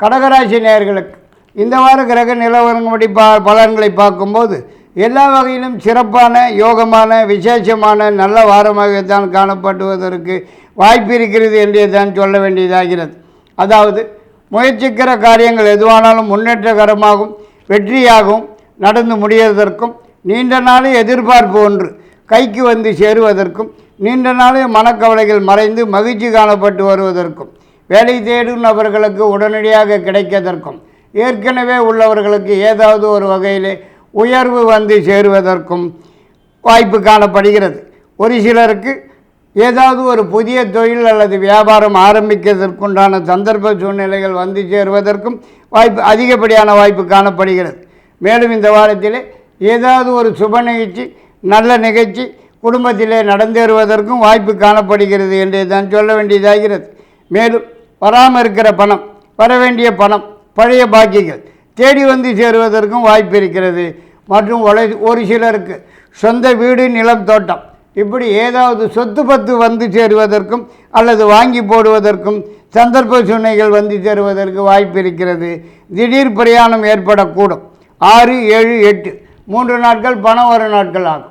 கடகராசி நேர்களுக்கு இந்த வார கிரக நிலவரங்கப்படி பா பலன்களை பார்க்கும்போது எல்லா வகையிலும் சிறப்பான யோகமான விசேஷமான நல்ல வாரமாகத்தான் காணப்படுவதற்கு வாய்ப்பு இருக்கிறது என்றே தான் சொல்ல வேண்டியதாகிறது. அதாவது முயற்சிக்கிற காரியங்கள் எதுவானாலும் முன்னேற்றகரமாகவும் வெற்றியாகவும் நடந்து முடிவதற்கும் நீண்ட நாளே எதிர்பார்ப்பு ஒன்று கைக்கு வந்து சேருவதற்கும் நீண்ட நாளே மனக்கவலைகள் மறைந்து மகிழ்ச்சி காணப்பட்டு வருவதற்கும். வேலை தேடும் நபர்களுக்கு உடனடியாக கிடைக்கதற்கும் ஏற்கனவே உள்ளவர்களுக்கு ஏதாவது ஒரு வகையில் உயர்வு வந்து சேருவதற்கும் வாய்ப்பு காணப்படுகிறது. ஒரு சிலருக்கு ஏதாவது ஒரு புதிய தொழில் அல்லது வியாபாரம் ஆரம்பிக்கிறதற்குண்டான சந்தர்ப்ப சூழ்நிலைகள் வந்து சேருவதற்கும் வாய்ப்பு அதிகப்படியான வாய்ப்பு காணப்படுகிறது. மேலும் இந்த வாரத்திலே ஏதாவது ஒரு சுப நிகழ்ச்சி நல்ல நிகழ்ச்சி குடும்பத்திலே நடந்தேறுவதற்கும் வாய்ப்பு காணப்படுகிறது என்று தான் சொல்ல வேண்டியதாகிறது. மேலும் வராமல் இருக்கிற பணம் வர வேண்டிய பணம் பழைய பாக்கிகள் தேடி வந்து சேருவதற்கும் வாய்ப்பு இருக்கிறது. மற்றும் ஒலை ஒரு சிலருக்கு சொந்த வீடு நிலம் தோட்டம் இப்படி ஏதாவது சொத்து பத்து வந்து சேருவதற்கும் அல்லது வாங்கி போடுவதற்கும் சந்தர்ப்ப சூழ்நிலைகள் வந்து சேருவதற்கு வாய்ப்பு இருக்கிறது. திடீர் பிரயாணம் ஏற்படக்கூடும். ஆறு ஏழு எட்டு மூன்று நாட்கள் பணம் வர நாட்கள் ஆகும்.